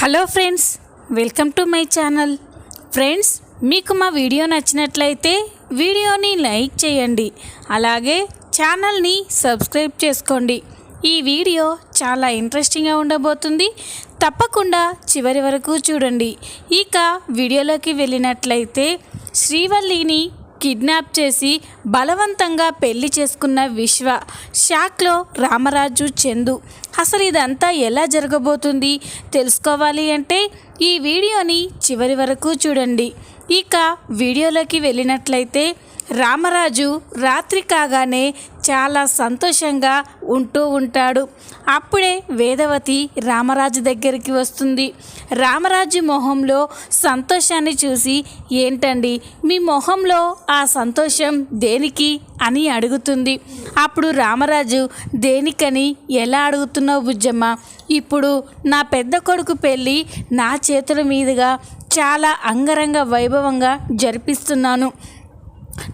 Hello friends welcome to my channel. Friends మీకు మా video నచ్చినట్లయితే వీడియోని లైక్ చేయండి. అలాగే ఛానల్ని సబ్స్క్రైబ్ చేసుకోండి. ఈ వీడియో చాలా ఇంట్రెస్టింగ్గా ఉండబోతుంది. తప్పకుండా చివరి వరకు చూడండి. ఇక వీడియోలోకి వెళ్ళినట్లయితే శ్రీవల్లిని కిడ్నాప్ చేసి బలవంతంగా పెళ్ళి చేసుకున్న విశ్వ షాక్లో రామరాజు చందు. అసలు ఇదంతా ఎలా జరగబోతుంది తెలుసుకోవాలి అంటే ఈ వీడియోని చివరి వరకు చూడండి. ఇక వీడియోలోకి వెళ్ళినట్లయితే రామరాజు రాత్రి కాగానే చాలా సంతోషంగా ఉంటూ ఉంటాడు. అప్పుడే వేదవతి రామరాజు దగ్గరికి వస్తుంది. రామరాజు మొహంలో సంతోషాన్ని చూసి ఏంటండి మీ మొహంలో ఆ సంతోషం దేనికి? అని అడుగుతుంది. అప్పుడు రామరాజు దేనికని? ఎలా అడుగుతున్నావు బుజ్జమ్మ? ఇప్పుడు నా పెద్ద కొడుకు పెళ్ళి నా చేతుల మీదుగా చాలా అంగరంగ వైభవంగా జరిపిస్తున్నాను.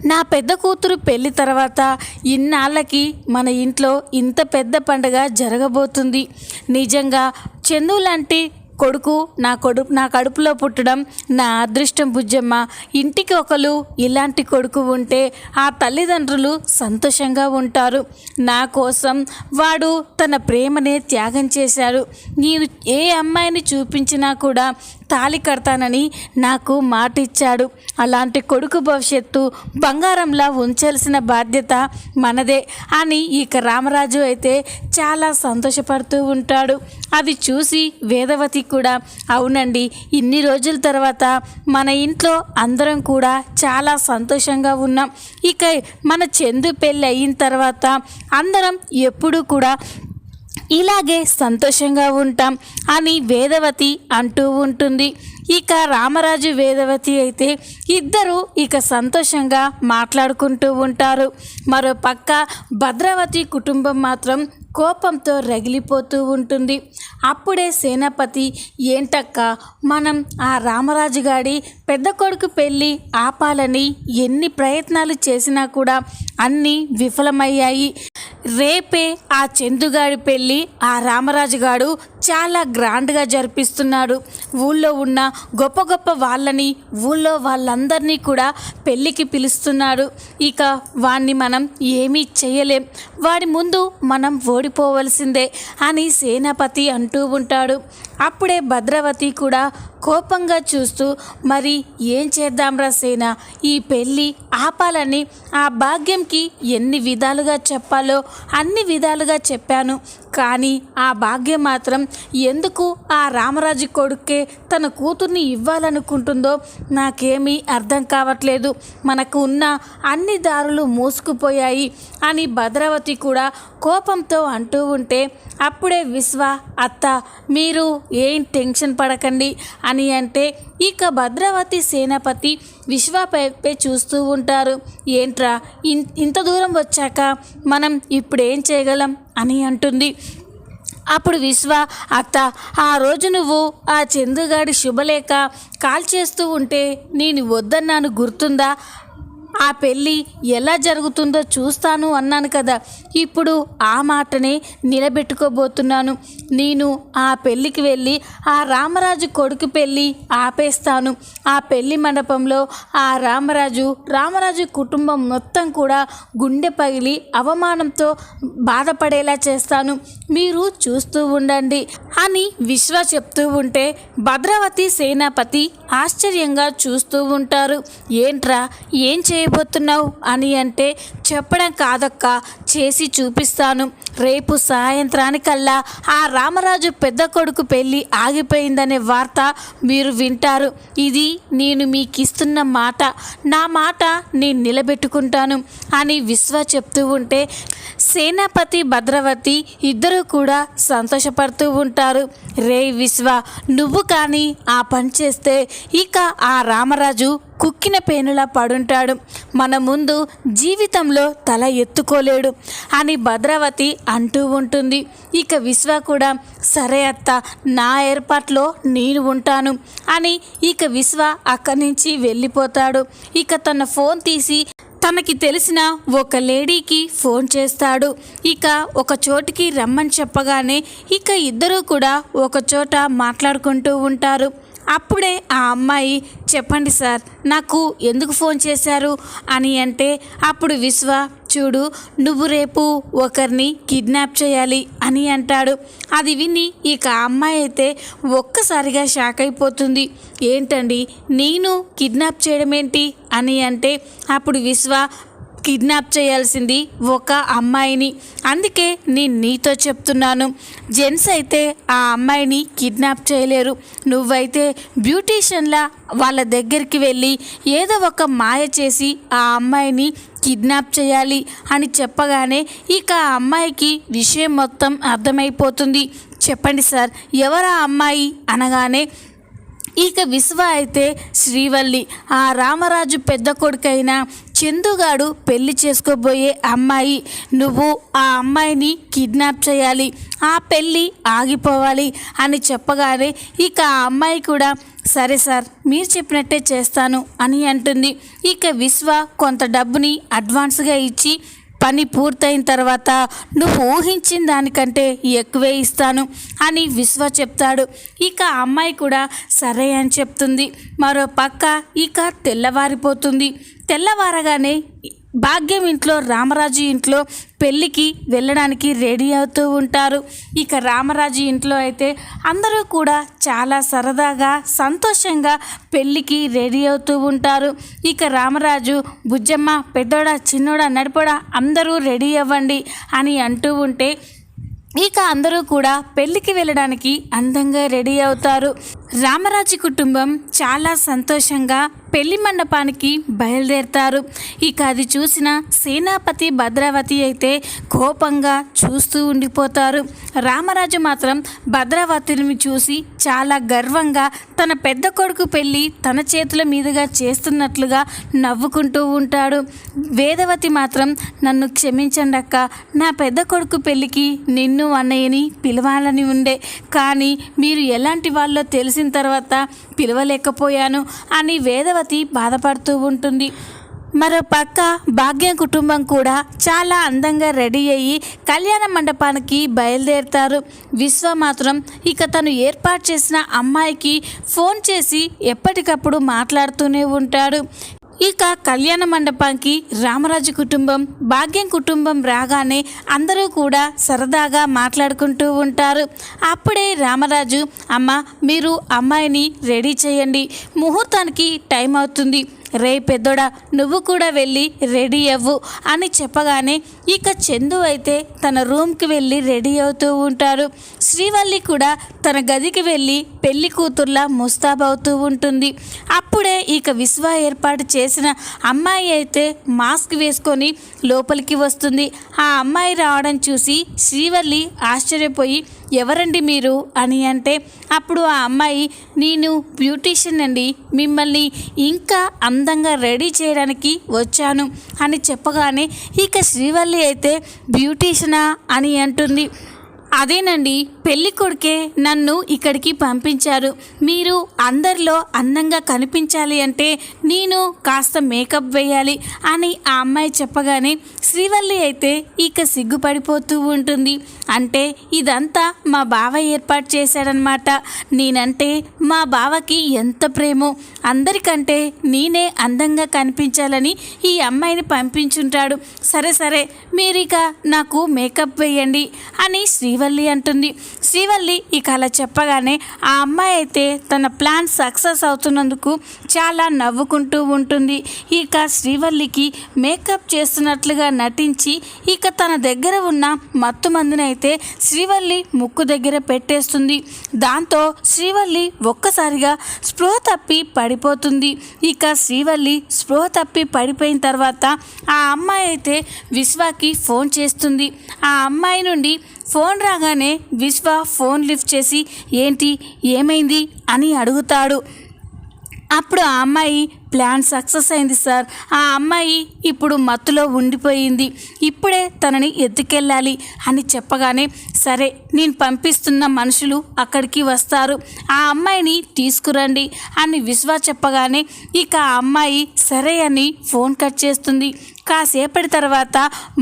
నా పెద్ద కూతురు పెళ్ళి తర్వాత ఇన్నాళ్ళకి మన ఇంట్లో ఇంత పెద్ద పండగ జరగబోతుంది. నిజంగా చందు లాంటి కొడుకు నా కొడుకు నా కడుపులో పుట్టడం నా అదృష్టం బుజ్జమ్మ. ఇంటికి ఒకరు ఇలాంటి కొడుకు ఉంటే ఆ తల్లిదండ్రులు సంతోషంగా ఉంటారు. నా కోసం వాడు తన ప్రేమనే త్యాగం చేశారు. నేను ఏ అమ్మాయిని చూపించినా కూడా తాళి కడతానని నాకు మాట ఇచ్చాడు అలాంటి కొడుకు భవిష్యత్తు బంగారంలా ఉంచాల్సిన బాధ్యత మనదే. అని ఇక రామరాజు అయితే చాలా సంతోషపడుతూ ఉంటాడు. అది చూసి వేదవతి కూడా అవునండి ఇన్ని రోజుల తర్వాత మన ఇంట్లో అందరం కూడా చాలా సంతోషంగా ఉన్నాం. ఇక మన చందు పెళ్ళి అయిన తర్వాత అందరం ఎప్పుడూ కూడా ఇలాగే సంతోషంగా ఉంటాం అని వేదవతి అంటూ ఉంటుంది. ఇక రామరాజు వేదవతి అయితే ఇద్దరు ఇక సంతోషంగా మాట్లాడుకుంటూ ఉంటారు. మరో పక్క భద్రావతి కుటుంబం మాత్రం కోపంతో రగిలిపోతూ ఉంటుంది. అప్పుడే సేనాపతి ఏంటక్క మనం ఆ రామరాజు గాడి పెద్ద కొడుకు పెళ్ళి ఆపాలని ఎన్ని ప్రయత్నాలు చేసినా కూడా అన్నీ విఫలమయ్యాయి. రేపే ఆ చందుగాడి పెళ్ళి ఆ రామరాజు గాడు చాలా గ్రాండ్గా జరిపిస్తున్నాడు. ఊళ్ళో ఉన్న గొప్ప గొప్ప వాళ్ళని ఊళ్ళో వాళ్ళందరినీ కూడా పెళ్ళికి పిలుస్తున్నాడు. ఇక వాణ్ణి మనం ఏమీ చేయలేం. వాడి ముందు మనం ఓడిపోవలసిందే అని సేనాపతి అంటూ ఉంటాడు. అప్పుడే భద్రవతి కూడా కోపంగా చూస్తూ మరి ఏం చేద్దాంరా సేన? ఈ పెళ్ళి ఆపాలని ఆ భాగ్యంకి ఎన్ని విధాలుగా చెప్పాలో అన్ని విధాలుగా చెప్పాను. కానీ ఆ భాగ్యం మాత్రం ఎందుకు ఆ రామరాజు కొడుకే తన కూతుర్ని ఇవ్వాలనుకుంటుందో నాకేమీ అర్థం కావట్లేదు. మనకు ఉన్న అన్ని దారులు మూసుకుపోయాయి అని భద్రావతి కూడా కోపంతో అంటూ ఉంటే అప్పుడే విశ్వ అత్త మీరు ఏం టెన్షన్ పడకండి అని అంటే ఇక భద్రావతి సేనాపతి విశ్వపైపై చూస్తూ ఉంటారు. ఏంట్రా ఇన్ ఇంత దూరం వచ్చాక మనం ఇప్పుడు ఏం చేయగలం? అని అంటుంది. అప్పుడు విశ్వ అత్త ఆ రోజు నువ్వు ఆ చందుగాడి శుభలేఖ కాల్ చేస్తూ ఉంటే నేను వద్దన్నాను గుర్తుందా? ఆ పెళ్ళి ఎలా జరుగుతుందో చూస్తాను అన్నాను కదా. ఇప్పుడు ఆ మాటనే నిలబెట్టుకోబోతున్నాను. నేను ఆ పెళ్ళికి వెళ్ళి ఆ రామరాజు కొడుకు పెళ్ళి ఆపేస్తాను. ఆ పెళ్ళి మండపంలో ఆ రామరాజు రామరాజు కుటుంబం మొత్తం కూడా గుండె పగిలి అవమానంతో బాధపడేలా చేస్తాను. మీరు చూస్తూ ఉండండి అని విశ్వ చెప్తూ ఉంటే భద్రావతి సేనాపతి ఆశ్చర్యంగా చూస్తూ ఉంటారు. ఏంట్రా? ఏం చేయ చేయబోతున్నావు అని అంటే చెప్పడం కాదక్క. చేసి చూపిస్తాను. రేపు సాయంత్రానికల్లా ఆ రామరాజు పెద్ద కొడుకు పెళ్ళి ఆగిపోయిందనే వార్త మీరు వింటారు. ఇది నేను మీకు ఇస్తున్న మాట. నా మాట నేను నిలబెట్టుకుంటాను అని విశ్వ చెప్తూ ఉంటే సేనాపతి భద్రవతి ఇద్దరు కూడా సంతోషపడుతూ ఉంటారు. రే విశ్వ నువ్వు కానీ ఆ పని చేస్తే ఇక ఆ రామరాజు కుక్కిన పేనులా పడుంటాడు. మన ముందు జీవితంలో తల ఎత్తుకోలేడు అని భద్రావతి అంటూ ఉంటుంది. ఇక విశ్వ కూడా సరే అత్త నా ఏర్పాట్లో నేను ఉంటాను అని ఇక విశ్వ అక్కడి నుంచి వెళ్ళిపోతాడు. ఇక తన ఫోన్ తీసి తనకి తెలిసిన ఒక లేడీకి ఫోన్ చేస్తాడు. ఇక ఒక చోటికి రమ్మని చెప్పగానే ఇక ఇద్దరూ కూడా ఒక చోట మాట్లాడుకుంటూ ఉంటారు. అప్పుడే ఆ అమ్మాయి చెప్పండి సార్ నాకు ఎందుకు ఫోన్ చేశారు? అని అంటే అప్పుడు విశ్వ చూడు నువ్వు రేపు ఒకరిని కిడ్నాప్ చేయాలి అని అంటాడు. అది విని ఇక అమ్మాయి అయితే ఒక్కసారిగా షాక్ అయిపోతుంది. ఏంటండి నేను కిడ్నాప్ చేయడం ఏంటి అని అంటే అప్పుడు విశ్వ కిడ్నాప్ చేయాల్సింది ఒక అమ్మాయిని. అందుకే నేను నీతో చెప్తున్నాను. జెంట్స్ అయితే ఆ అమ్మాయిని కిడ్నాప్ చేయలేరు. నువ్వైతే బ్యూటీషియన్లా వాళ్ళ దగ్గరికి వెళ్ళి ఏదో ఒక మాయ చేసి ఆ అమ్మాయిని కిడ్నాప్ చేయాలి అని చెప్పగానే ఇక ఆ అమ్మాయికి విషయం మొత్తం అర్థమైపోతుంది. చెప్పండి సార్ ఎవరా అమ్మాయి? అనగానే ఇక విశ్వ అయితే శ్రీవల్లి. ఆ రామరాజు పెద్ద కొడుకైన చందుగాడు పెళ్ళి చేసుకోబోయే అమ్మాయి. నువ్వు ఆ అమ్మాయిని కిడ్నాప్ చేయాలి. ఆ పెళ్ళి ఆగిపోవాలి అని చెప్పగానే ఇక ఆ అమ్మాయి కూడా సరే సార్ మీరు చెప్పినట్టే చేస్తాను అని అంటుంది. ఇక విశ్వ కొంత డబ్బుని అడ్వాన్స్గా ఇచ్చి పని పూర్తయిన తర్వాత నువ్వు ఊహించిన దానికంటే ఎక్కువే ఇస్తాను అని విశ్వ చెప్తాడు. ఇక అమ్మాయి కూడా సరే అని చెప్తుంది. మరో పక్క ఇక తెల్లవారిపోతుంది. తెల్లవారగానే భాగ్యం ఇంట్లో రామరాజు ఇంట్లో పెళ్ళికి వెళ్ళడానికి రెడీ అవుతూ ఉంటారు. ఇక రామరాజు ఇంట్లో అయితే అందరూ కూడా చాలా సరదాగా సంతోషంగా పెళ్ళికి రెడీ అవుతూ ఉంటారు. ఇక రామరాజు బుజ్జమ్మ పెద్దోడ చిన్నోడ నడిపోడ అందరూ రెడీ అవ్వండి అని అంటూ ఉంటే ఇక అందరూ కూడా పెళ్ళికి వెళ్ళడానికి అందంగా రెడీ అవుతారు. రామరాజు కుటుంబం చాలా సంతోషంగా పెళ్ళి మండపానికి బయలుదేరతారు. ఇక అది చూసిన సేనాపతి భద్రావతి అయితే కోపంగా చూస్తూ ఉండిపోతారు. రామరాజు మాత్రం భద్రావతిని చూసి చాలా గర్వంగా తన పెద్ద కొడుకు పెళ్ళి తన చేతుల మీదుగా చేస్తున్నట్లుగా నవ్వుకుంటూ ఉంటాడు. వేదవతి మాత్రం నన్ను క్షమించండి అక్క నా పెద్ద కొడుకు పెళ్ళికి నిన్ను అన్నయ్యని పిలవాలని ఉండే. కానీ మీరు ఎలాంటి వాళ్ళో తెలుసు చేసిన తర్వాత పిలవలేకపోయాను అని వేదవతి బాధపడుతూ ఉంటుంది. మరో పక్క భాగ్యం కుటుంబం కూడా చాలా అందంగా రెడీ అయ్యి కళ్యాణ మండపానికి బయలుదేరుతారు. విశ్వ మాత్రం ఇక తను ఏర్పాటు చేసిన అమ్మాయికి ఫోన్ చేసి ఎప్పటికప్పుడు మాట్లాడుతూనే ఉంటాడు. ఇక కళ్యాణ మండపానికి రామరాజు కుటుంబం భాగ్యం కుటుంబం రాగానే అందరూ కూడా సరదాగా మాట్లాడుకుంటూ ఉంటారు. అప్పుడే రామరాజు అమ్మ మీరు అమ్మాయిని రెడీ చేయండి. ముహూర్తానికి టైం అవుతుంది. రే పెద్దోడా నువ్వు కూడా వెళ్ళి రెడీ అవ్వు అని చెప్పగానే ఇక చందు అయితే తన రూమ్కి వెళ్ళి రెడీ అవుతూ ఉంటారు. శ్రీవల్లి కూడా తన గదికి వెళ్ళి పెళ్ళి కూతుర్లా ముస్తాబవుతూ ఉంటుంది. అప్పుడే ఇక విశ్వ ఏర్పాటు చేసిన అమ్మాయి అయితే మాస్క్ వేసుకొని లోపలికి వస్తుంది. ఆ అమ్మాయి రావడం చూసి శ్రీవల్లి ఆశ్చర్యపోయి ఎవరండి మీరు? అని అంటే అప్పుడు ఆ అమ్మాయి నేను బ్యూటీషియన్ అండి మిమ్మల్ని ఇంకా అందంగా రెడీ చేయడానికి వచ్చాను అని చెప్పగానే ఇక శ్రీవల్లి అయితే బ్యూటీషియనా? అని అంటుంది. అదేనండి పెళ్ళి కొడుకే నన్ను ఇక్కడికి పంపించారు. మీరు అందరిలో అందంగా కనిపించాలి అంటే నేను కాస్త మేకప్ వేయాలి అని ఆ అమ్మాయి చెప్పగానే శ్రీవల్లి అయితే ఇక సిగ్గుపడిపోతూ ఉంటుంది. అంటే ఇదంతా మా బావ ఏర్పాటు చేశాడనమాట నేనంటే మా బావకి ఎంత ప్రేమో. అందరికంటే నేనే అందంగా కనిపించాలని ఈ అమ్మాయిని పంపించుంటాడు. సరే సరే మీరిక నాకు మేకప్ వేయండి అని శ్రీవల్లి అంటుంది. శ్రీవల్లి ఇక అలా చెప్పగానే ఆ అమ్మాయి అయితే తన ప్లాన్ సక్సెస్ అవుతున్నందుకు చాలా నవ్వుకుంటూ ఉంటుంది. ఇక శ్రీవల్లికి మేకప్ చేస్తున్నట్లుగా నటించి ఇక తన దగ్గర ఉన్న మత్తు మందునైతే శ్రీవల్లి ముక్కు దగ్గర పెట్టేస్తుంది. దాంతో శ్రీవల్లి ఒక్కసారిగా స్పృహ తప్పి పడిపోతుంది. ఇక శ్రీవల్లి స్పృహ తప్పి పడిపోయిన తర్వాత ఆ అమ్మాయి అయితే విశ్వాకి ఫోన్ చేస్తుంది. ఆ అమ్మాయి నుండి ఫోన్ రాగానే విశ్వ ఫోన్ లిఫ్ట్ చేసి ఏంటి ఏమైంది? అని అడుగుతాడు. అప్పుడు ఆ అమ్మాయి ప్లాన్ సక్సెస్ అయింది సార్. ఆ అమ్మాయి ఇప్పుడు మత్తులో ఉండిపోయింది. ఇప్పుడే తనని ఎత్తుకెళ్ళాలి అని చెప్పగానే సరే నేను పంపిస్తున్న మనుషులు అక్కడికి వస్తారు. ఆ అమ్మాయిని తీసుకురండి అని విశ్వ చెప్పగానే ఇక ఆ అమ్మాయి సరే అని ఫోన్ కట్ చేస్తుంది. కాసేపటి తర్వాత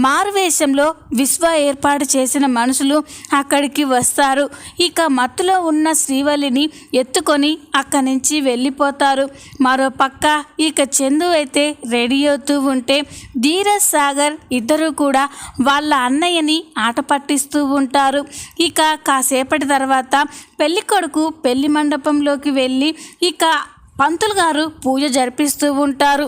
మారువేషంలో విశ్వ ఏర్పాటు చేసిన మనుషులు అక్కడికి వస్తారు. ఇక మత్తులో ఉన్న శ్రీవల్లిని ఎత్తుకొని అక్కడి నుంచి వెళ్ళిపోతారు. మరో పక్క ఇక చందు అయితే రెడీ అవుతూ ఉంటే ధీరజ్ సాగర్ ఇద్దరు కూడా వాళ్ళ అన్నయ్యని ఆట పట్టిస్తూ ఉంటారు. ఇక కాసేపటి తర్వాత పెళ్ళి కొడుకు పెళ్ళి మండపంలోకి వెళ్ళి ఇక పంతులు గారు పూజ జరిపిస్తూ ఉంటారు.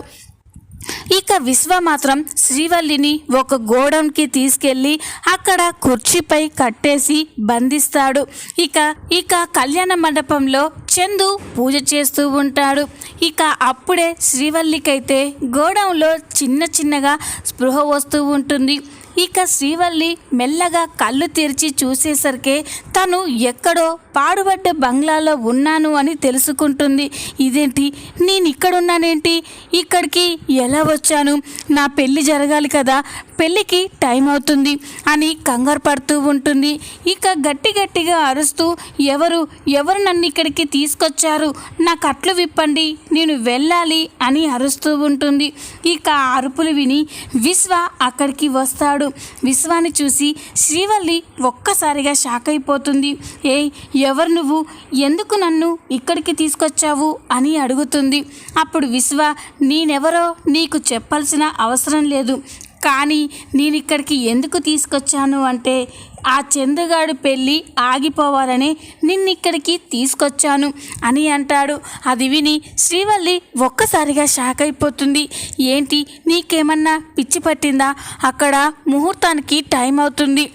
ఇక విశ్వ మాత్రం శ్రీవల్లిని ఒక గోడౌన్కి తీసుకెళ్ళి అక్కడ కుర్చీపై కట్టేసి బంధిస్తాడు. ఇక ఇక కళ్యాణ మండపంలో చందు పూజ చేస్తూ ఉంటాడు. ఇక అప్పుడే శ్రీవల్లికైతే గోడౌన్లో చిన్న చిన్నగా స్పృహ వస్తూ ఉంటుంది. ఇక శ్రీవల్లి మెల్లగా కళ్ళు తెరిచి చూసేసరికి తను ఎక్కడో పాడుబడ్డ బంగ్లాలో ఉన్నాను అని తెలుసుకుంటుంది. ఇదేంటి? నేను ఇక్కడున్నానేంటి? ఇక్కడికి ఎలా వచ్చాను? నా పెళ్ళి జరగాలి కదా. పెళ్ళికి టైం అవుతుంది అని కంగారు పడుతూ ఉంటుంది. ఇక గట్టి గట్టిగా అరుస్తూ ఎవరు ఎవరు నన్ను ఇక్కడికి తీసుకొచ్చారు? నా కట్లు విప్పండి నేను వెళ్ళాలి అని అరుస్తూ ఉంటుంది. ఇక ఆ అరుపులు విని విశ్వ అక్కడికి వస్తాడు. విశ్వాన్ని చూసి శ్రీవల్లి ఒక్కసారిగా షాక్ అయిపోతుంది. ఏ ఎవరు నువ్వు? ఎందుకు నన్ను ఇక్కడికి తీసుకొచ్చావు అని అడుగుతుంది. అప్పుడు విశ్వ నేనెవరో నీకు చెప్పాల్సిన అవసరం లేదు. కానీ నేను ఇక్కడికి ఎందుకు తీసుకొచ్చాను అంటే ఆ చందుగాడు పెళ్ళి ఆగిపోవాలని నిన్నిక్కడికి తీసుకొచ్చాను అని అంటాడు. అది విని శ్రీవల్లి ఒక్కసారిగా షాక్ అయిపోతుంది. ఏంటి నీకేమన్నా పిచ్చి పట్టిందా? అక్కడ ముహూర్తానికి టైం అవుతుంది.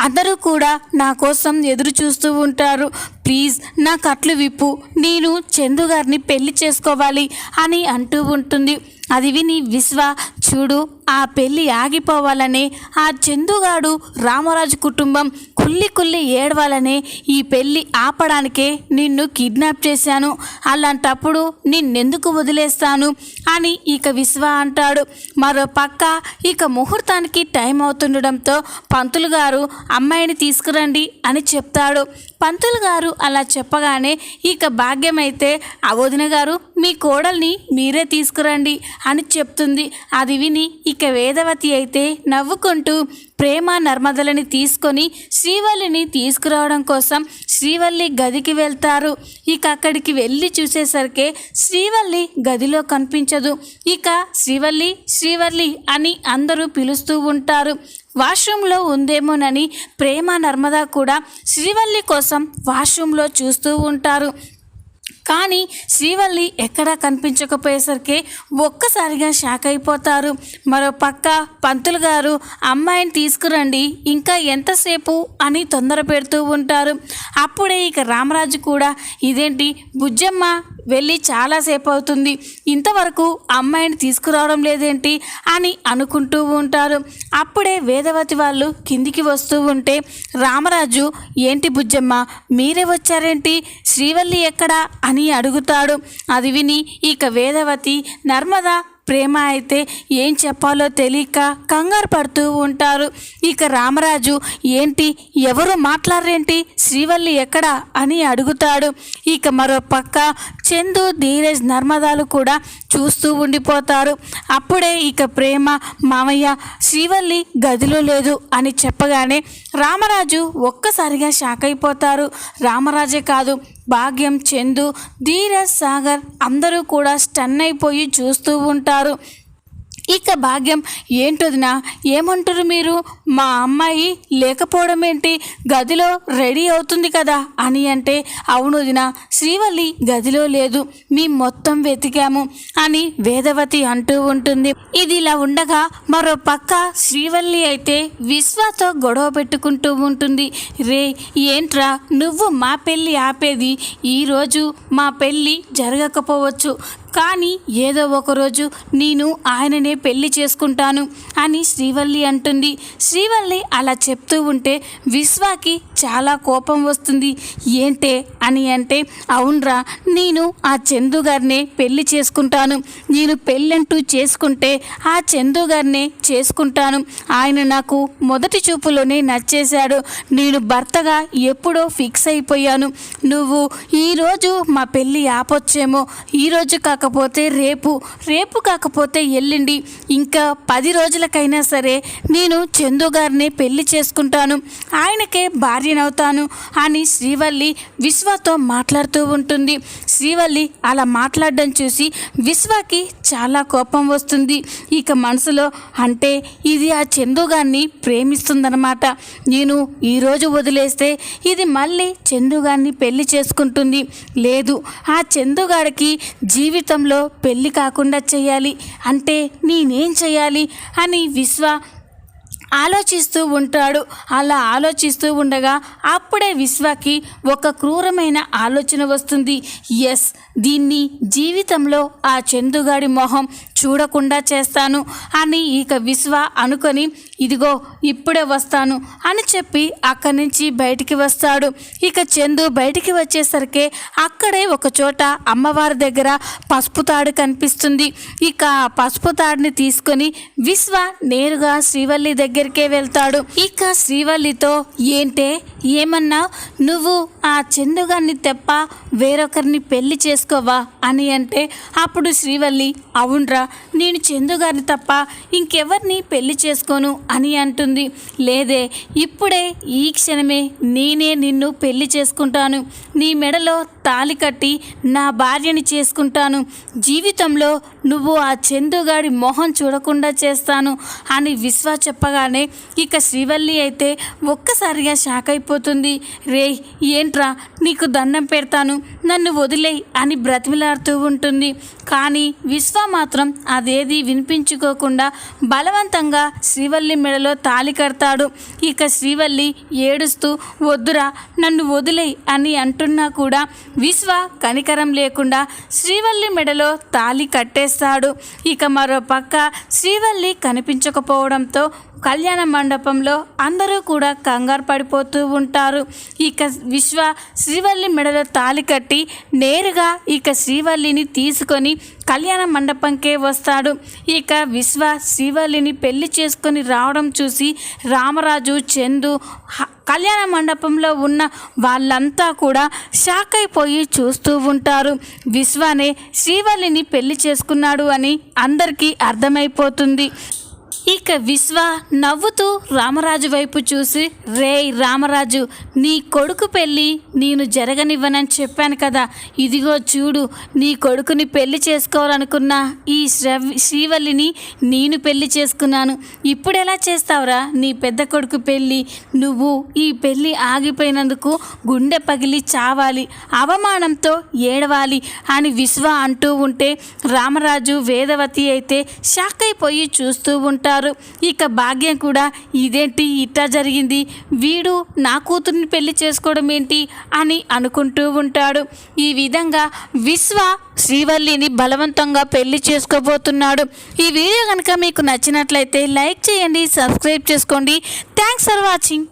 అందరూ కూడా నా కోసం ఎదురు చూస్తూ ఉంటారు. ప్లీజ్ నా కట్లు విప్పు. నేను చందు గారిని పెళ్ళి చేసుకోవాలి అని అంటూ ఉంటుంది. అది విని విశ్వ చూడు ఆ పెళ్ళి ఆగిపోవాలనే ఆ చందుగాడు రామరాజు కుటుంబం కుల్లి కుల్లి ఏడవాలనే ఈ పెళ్ళి ఆపడానికే నిన్ను కిడ్నాప్ చేశాను. అలాంటప్పుడు నిన్నెందుకు వదిలేస్తాను అని ఇక విశ్వ అంటాడు. మరో పక్క ఇక ముహూర్తానికి టైం అవుతుండడంతో పంతులు గారు అమ్మాయిని తీసుకురండి అని చెప్తాడు. పంతులు గారు అలా చెప్పగానే ఇక భాగ్యమైతే ఆ గారు మీ కోడల్ని మీరే తీసుకురండి అని చెప్తుంది. అది విని ఇక వేదవతి అయితే నవ్వుకుంటూ ప్రేమ నర్మదలని తీసుకొని శ్రీవల్లిని తీసుకురావడం కోసం శ్రీవల్లి గదికి వెళ్తారు. ఇక అక్కడికి వెళ్ళి చూసేసరికి శ్రీవల్లి గదిలో కనిపించదు. ఇక శ్రీవల్లి శ్రీవల్లి అని అందరూ పిలుస్తూ ఉంటారు. వాష్రూమ్లో ఉందేమోనని ప్రేమ నర్మద కూడా శ్రీవల్లి కోసం వాష్రూమ్లో చూస్తూ ఉంటారు. కానీ శ్రీవల్లి ఎక్కడా కనిపించకపోయేసరికి ఒక్కసారిగా షాక్ అయిపోతారు. మరో పక్క పంతులు గారు అమ్మాయిని తీసుకురండి ఇంకా ఎంతసేపు? అని తొందర పెడుతూ ఉంటారు. అప్పుడే ఇక రామరాజు కూడా ఇదేంటి బుజ్జమ్మ వెళ్ళి చాలాసేపు అవుతుంది. ఇంతవరకు అమ్మాయిని తీసుకురావడం లేదేంటి అని అనుకుంటూ ఉంటారు. అప్పుడే వేదవతి వాళ్ళు కిందికి వస్తూ ఉంటే రామరాజు ఏంటి బుజ్జమ్మ మీరే వచ్చారేంటి? శ్రీవల్లి ఎక్కడా? అని అడుగుతాడు. అది విని ఇక వేదవతి నర్మదా ప్రేమ అయితే ఏం చెప్పాలో తెలియక కంగారు పడుతూ ఉంటారు. ఇక రామరాజు ఏంటి ఎవరు మాట్లాడరేంటి? శ్రీవల్లి ఎక్కడా? అని అడుగుతాడు. ఇక మరో పక్క చందు ధీరజ్ నర్మదాలు కూడా చూస్తూ ఉండిపోతారు. అప్పుడే ఇక ప్రేమ మామయ్య శ్రీవల్లి గదిలో లేదు అని చెప్పగానే రామరాజు ఒక్కసారిగా షాక్ అయిపోతారు. రామరాజే కాదు భాగ్యం చందు. ధీరజ్ సాగర్ అందరూ కూడా స్టన్ అయిపోయి చూస్తూ ఉంటారు. ఇక భాగ్యం ఏంటొదినా? ఏమంటారు మీరు? మా అమ్మాయి లేకపోవడం ఏంటి గదిలో రెడీ అవుతుంది కదా అని అంటే అవునుదినా శ్రీవల్లి గదిలో లేదు మీ మొత్తం వెతికాము అని వేదవతి అంటూ ఉంటుంది. ఇది ఇలా ఉండగా మరో పక్క శ్రీవల్లి అయితే విశ్వతో గొడవ పెట్టుకుంటూ ఉంటుంది. రే ఏంట్రా? నువ్వు మా పెళ్ళి ఆపేది. ఈరోజు మా పెళ్ళి జరగకపోవచ్చు. కానీ ఏదో ఒకరోజు నేను ఆయననే పెళ్ళి చేసుకుంటాను అని శ్రీవల్లి అంటుంది. శ్రీవల్లి అలా చెప్తూ ఉంటే విశ్వాకి చాలా కోపం వస్తుంది. ఏంటే అని అంటే అవునరా నేను ఆ చందు గారినే పెళ్ళి చేసుకుంటాను. నేను పెళ్ళంటూ చేసుకుంటే ఆ చందు గారినే చేసుకుంటాను. ఆయన నాకు మొదటి చూపులోనే నచ్చేశాడు. నేను భర్తగా ఎప్పుడో ఫిక్స్ అయిపోయాను. నువ్వు ఈరోజు మా పెళ్ళి ఆపొచ్చేమో. ఈరోజు కాక కాకపోతే రేపు రేపు కాకపోతే ఎల్లుండి. ఇంకా పది రోజులకైనా సరే నేను చందు గారిని పెళ్ళి చేసుకుంటాను. ఆయనకే భార్యనవుతాను అని శ్రీవల్లి విశ్వతో మాట్లాడుతూ ఉంటుంది. శ్రీవల్లి అలా మాట్లాడడం చూసి విశ్వకి చాలా కోపం వస్తుంది. ఇక మనసులో అంటే ఇది ఆ చందుగాన్ని ప్రేమిస్తుందన్నమాట. నేను ఈరోజు వదిలేస్తే ఇది మళ్ళీ చందుగాన్ని పెళ్ళి చేసుకుంటుంది. లేదు ఆ చందుగాడికి జీవితంలో పెళ్ళి కాకుండా చేయాలి. అంటే నేనేం చేయాలి? అని విశ్వ ఆలోచిస్తూ ఉంటాడు. అలా ఆలోచిస్తూ ఉండగా అప్పుడే విశ్వకి ఒక క్రూరమైన ఆలోచన వస్తుంది. ఎస్ దీన్ని జీవితంలో ఆ చందుగాడి మొహం చూడకుండా చేస్తాను అని ఇక విశ్వ అనుకొని ఇదిగో ఇప్పుడే వస్తాను అని చెప్పి అక్కడి నుంచి బయటికి వస్తాడు. ఇక చందు బయటికి వచ్చేసరికి అక్కడే ఒక చోట అమ్మవారి దగ్గర పసుపు తాడు కనిపిస్తుంది. ఇక ఆ పసుపు తాడుని తీసుకొని విశ్వ నేరుగా శ్రీవల్లి దగ్గరికే వెళ్తాడు. ఇక శ్రీవల్లితో ఏంటే ఏమన్నా? నువ్వు ఆ చందుగాన్ని తెప్ప వేరొకరిని పెళ్ళి చేసుకోవా అని అంటే అప్పుడు శ్రీవల్లి అవునరా నేను చందుగారిని తప్ప ఇంకెవరిని పెళ్ళి చేసుకోను అని అంటుంది. లేదే ఇప్పుడే ఈ క్షణమే నేనే నిన్ను పెళ్ళి చేసుకుంటాను. నీ మెడలో తాలి కట్టి నా భార్యని చేసుకుంటాను. జీవితంలో నువ్వు ఆ చందుగాడి మొహం చూడకుండా చేస్తాను అని విశ్వ చెప్పగానే ఇక శ్రీవల్లి అయితే ఒక్కసారిగా షాక్ అయిపోతుంది. రే ఏంట్రా? నీకు దండం పెడతాను. నన్ను వదిలే అని బ్రతిమిలాడుతూ ఉంటుంది. కానీ విశ్వ మాత్రం అదేది వినిపించుకోకుండా బలవంతంగా శ్రీవల్లి మెడలో తాలి కడతాడు. ఇక శ్రీవల్లి ఏడుస్తూ వద్దురా నన్ను వదిలే అని అంటున్నా కూడా విశ్వ కనికరం లేకుండా శ్రీవల్లి మెడలో తాలి కట్టేస్తాడు. ఇక మరో పక్క శ్రీవల్లి కనిపించకపోవడంతో కళ్యాణ మండపంలో అందరూ కూడా కంగారు పడిపోతూ ఉంటారు. ఇక విశ్వ శ్రీవల్లి మెడలో తాలి కట్టి నేరుగా ఇక శ్రీవల్లిని తీసుకొని కళ్యాణ మండపంకే వస్తాడు. ఇక విశ్వ శ్రీవల్లిని పెళ్ళి చేసుకొని రావడం చూసి రామరాజు చందు కళ్యాణ మండపంలో ఉన్న వాళ్ళంతా కూడా షాక్ అయిపోయి చూస్తూ ఉంటారు. విశ్వనే శ్రీవల్లిని పెళ్ళి చేసుకున్నాడు అని అందరికీ అర్థమైపోతుంది. ఇక విశ్వ నవ్వుతూ రామరాజు వైపు చూసి రేయ్ రామరాజు నీ కొడుకు పెళ్ళి నేను జరగనివ్వనని చెప్పాను కదా. ఇదిగో చూడు నీ కొడుకుని పెళ్ళి చేసుకోవాలనుకున్న ఈ శ్రవ్ శ్రీవల్లిని నేను పెళ్ళి చేసుకున్నాను. ఇప్పుడు ఎలా చేస్తావురా నీ పెద్ద కొడుకు పెళ్ళి? నువ్వు ఈ పెళ్ళి ఆగిపోయినందుకు గుండె పగిలి చావాలి అవమానంతో ఏడవాలి అని విశ్వ అంటూ ఉంటే రామరాజు వేదవతి అయితే షాక్ అయిపోయి చూస్తూ ఉంటారు. ఇక భాగ్యం కూడా ఇదేంటి? ఇట్టా జరిగింది. వీడు నా కూతుర్ని పెళ్ళి చేసుకోవడం ఏంటి? అని అనుకుంటూ ఉంటాడు. ఈ విధంగా విశ్వ శ్రీవల్లిని బలవంతంగా పెళ్ళి చేసుకోబోతున్నాడు. ఈ వీడియో కనుక మీకు నచ్చినట్లయితే లైక్ చేయండి సబ్స్క్రైబ్ చేసుకోండి. Thanks for watching.